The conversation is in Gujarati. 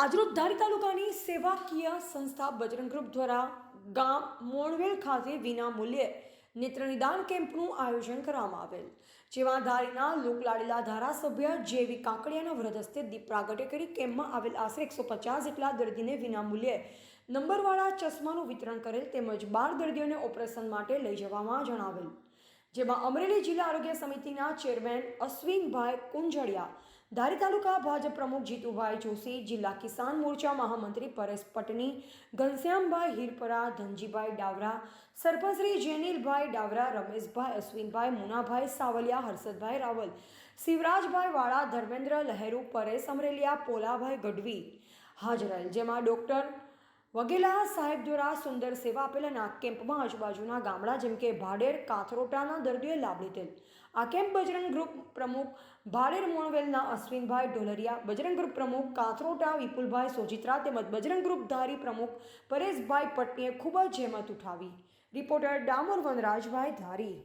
આજરોજ ધારી તાલુકાની સેવાકીય સંસ્થા બજરંગ ગ્રુપ દ્વારા ગામ મોણવેલ ખાતે વિના મૂલ્યે નેત્રનિદાન કેમ્પનું આયોજન કરવામાં આવેલ, જેમાં ધારીના લોકલાડીલા ધારાસભ્ય જેવી કાકડિયાના વ્રત હસ્તે દીપ પ્રાગટ્ય કરી કેમ્પમાં આવેલ આશરે એકસો પચાસ જેટલા દર્દીને વિના મૂલ્યે નંબરવાળા ચશ્માનું વિતરણ કરેલ તેમજ બાર દર્દીઓને ઓપરેશન માટે લઈ જવામાં જણાવેલ. જેમાં અમરેલી જિલ્લા આરોગ્ય સમિતિના ચેરમેન અશ્વિનભાઈ કુંજળિયા ધારી તાલુકા ભાજપ પ્રમુખ જીતુભાઈ જોશી, જિલ્લા કિસાન મોરચા મહામંત્રી પરેશ પટની, ઘનશ્યામભાઈ હિરપરા, ધનજીભાઈ ડાવરા, સરપંચશ્રી જેનીલભાઈ ડાવરા, રમેશભાઈ અશ્વિનભાઈ, મુનાભાઈ સાવલિયા, હર્ષદભાઈ રાવલ, શિવરાજભાઈ વાળા, ધર્મેન્દ્ર લહેરુ, પરેશ અમરેલિયા, પોલાભાઈ ગઢવી હાજર જેમાં ડૉક્ટર વગેલા સાહેબ દ્વારા સુંદર સેવા આપેલા આપેલાના કેમ્પમાં આજુબાજુના ગામડા જેમ કે ભાડેર, કાથરોટાના દર્દીઓએ લાભ લીધેલ. આ કેમ્પ બજરંગ ગ્રુપ પ્રમુખ ભાડેર મોણવેલના અશ્વિનભાઈ ઢોલરિયા, બજરંગ ગ્રુપ પ્રમુખ કાથરોટા વિપુલભાઈ સોજિત્રા તેમજ બજરંગ ગ્રુપ ધારી પ્રમુખ પરેશભાઈ પટનીએ ખૂબ જ જહેમત ઉઠાવી. રિપોર્ટર ડામોર વનરાજભાઈ ધારી.